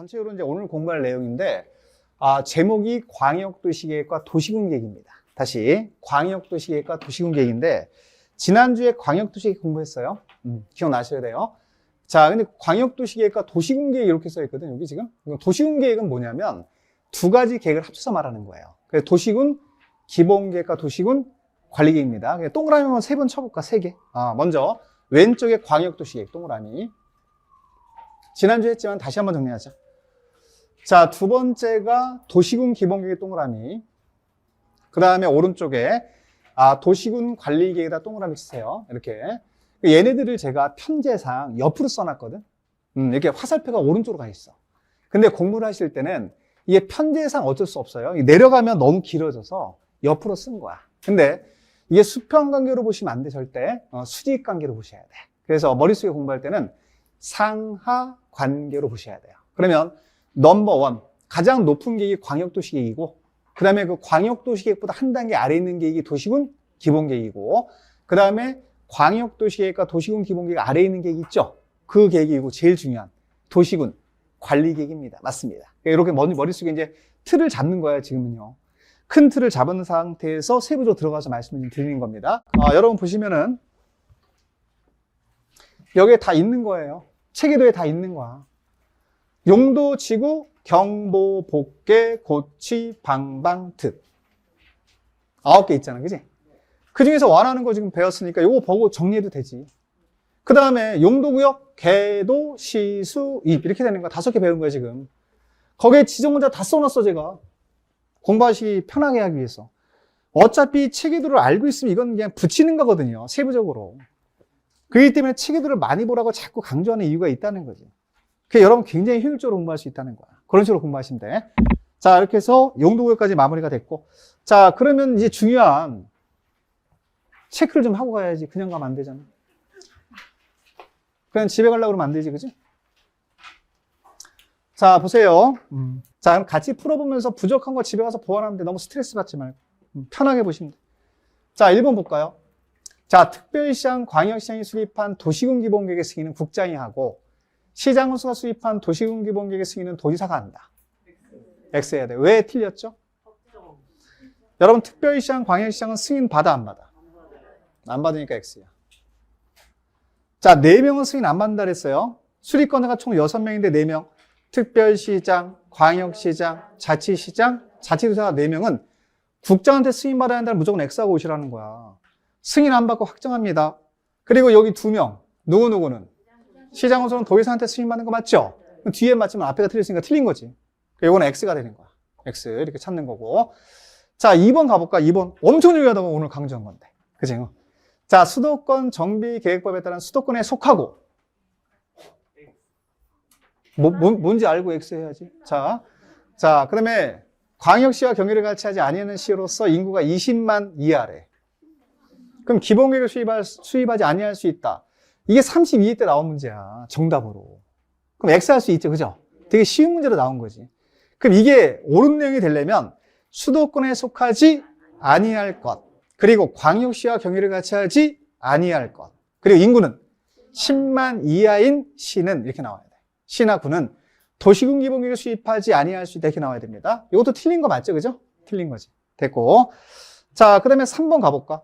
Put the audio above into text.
전체적으로 이제 오늘 공부할 내용인데 아, 제목이 광역도시계획과 도시군계획입니다. 다시 광역도시계획과 도시군계획인데 지난주에 광역도시계획 공부했어요. 음, 기억나셔야 돼요. 자, 근데 광역도시계획과 도시군계획 이렇게 써 있거든. 여기 지금 도시군계획은 뭐냐면 두 가지 계획을 합쳐서 말하는 거예요. 그래서 도시군 기본계획과 도시군 관리계획입니다. 그냥 동그라미만 세번 쳐볼까? 세 개. 아, 먼저 왼쪽에 광역도시계획 동그라미. 지난주 에 했지만 다시 한번 정리하자. 자, 두 번째가 도시군 기본계획 동그라미. 그 다음에 오른쪽에 아, 도시군 관리계획에다 동그라미 치세요. 이렇게. 얘네들을 제가 편제상 옆으로 써놨거든. 음, 이렇게 화살표가 오른쪽으로 가 있어. 근데 공부를 하실 때는 이게 편제상 어쩔 수 없어요. 내려가면 너무 길어져서 옆으로 쓴 거야. 근데 이게 수평 관계로 보시면 안 돼, 절대. 어, 수직 관계로 보셔야 돼. 그래서 머릿속에 공부할 때는 상하 관계로 보셔야 돼요. 그러면 넘버원 가장 높은 계획이 광역도시 계획이고 그 다음에 그 광역도시 계획보다 한 단계 아래 있는 계획이 도시군 기본 계획이고 그 다음에 광역도시 계획과 도시군 기본 계획 아래에 있는 계획 있죠? 그 계획이고 제일 중요한 도시군 관리 계획입니다. 맞습니다. 이렇게 머릿속에 이제 틀을 잡는 거예요, 지금은요. 큰 틀을 잡은 상태에서 세부적으로 들어가서 말씀을 드리는 겁니다. 아, 여러분 보시면은 여기에 다 있는 거예요. 체계도에 다 있는 거야. 용도, 지구, 경보, 복계, 고치, 방방, 득. 아홉 개 있잖아, 그지? 그 중에서 원하는 거 지금 배웠으니까 요거 보고 정리해도 되지. 그 다음에 용도구역, 개도, 시수, 입 이렇게 되는 거 다섯 개 배운 거야 지금. 거기에 지정문자 다 써놨어 제가. 공부하시기 편하게 하기 위해서. 어차피 체계도를 알고 있으면 이건 그냥 붙이는 거거든요. 세부적으로. 그렇기 때문에 체계도를 많이 보라고 자꾸 강조하는 이유가 있다는 거지. 그 여러분 굉장히 효율적으로 공부할 수 있다는 거야. 그런 식으로 공부하시면 돼. 자, 이렇게 해서 용도구역까지 마무리가 됐고. 자, 그러면 이제 중요한 체크를 좀 하고 가야지. 그냥 가면 안 되잖아. 그냥 집에 가려고 그러면 안 되지, 그지? 자, 보세요. 음. 자, 그럼 같이 풀어보면서 부족한 거 집에 가서 보완하면 돼. 너무 스트레스 받지 말고. 음, 편하게 보시면 돼. 자, 1번 볼까요? 자, 특별시장, 광역시장이 수립한 도시군 기본계획의 승인은 국장이 하고, 시장군수가 수립한 도시군 기본계획의 승인은 도지사가 한다. X 해야 돼. 왜 틀렸죠? 여러분, 특별시장, 광역시장은 승인 받아, 안 받아? 안 받으니까 X야. 자, 4명은 승인 안 받는다 그랬어요. 수립권자가 총 6명인데 4명. 특별시장, 광역시장, 자치시장, 자치도사가 4명은 국장한테 승인받아야 한다면 무조건 X하고 오시라는 거야. 승인 안 받고 확정합니다. 그리고 여기 2명. 누구누구는? 시장으로서는 도의사한테 승인받는 거 맞죠? 뒤에 맞지만 앞에가 틀렸으니까 틀린 거지. 이거는 X가 되는 거야. X 이렇게 찾는 거고. 자, 2번 가볼까? 2번. 엄청 중요하다고 오늘 강조한 건데. 그지? 자, 수도권 정비 계획법에 따른 수도권에 속하고. 뭐, 뭐, 뭔지 알고 X 해야지. 자, 자, 그 다음에 광역시와 경기를 같이 하지 아니하는 시로서 인구가 20만 이하래. 그럼 기본계획을 수입할, 수입하지 아니할 수 있다. 이게 32회 때 나온 문제야. 정답으로. 그럼 X 할 수 있죠. 그죠? 되게 쉬운 문제로 나온 거지. 그럼 이게 옳은 내용이 되려면 수도권에 속하지 아니할 것. 그리고 광역시와 경기를 같이 하지 아니할 것. 그리고 인구는 10만 이하인 시는 이렇게 나와야 돼. 시나 구는 도시군 기본계획을 수입하지 아니할 수 있다 이렇게 나와야 됩니다. 이것도 틀린 거 맞죠? 그죠? 틀린 거지. 됐고. 자, 그 다음에 3번 가볼까?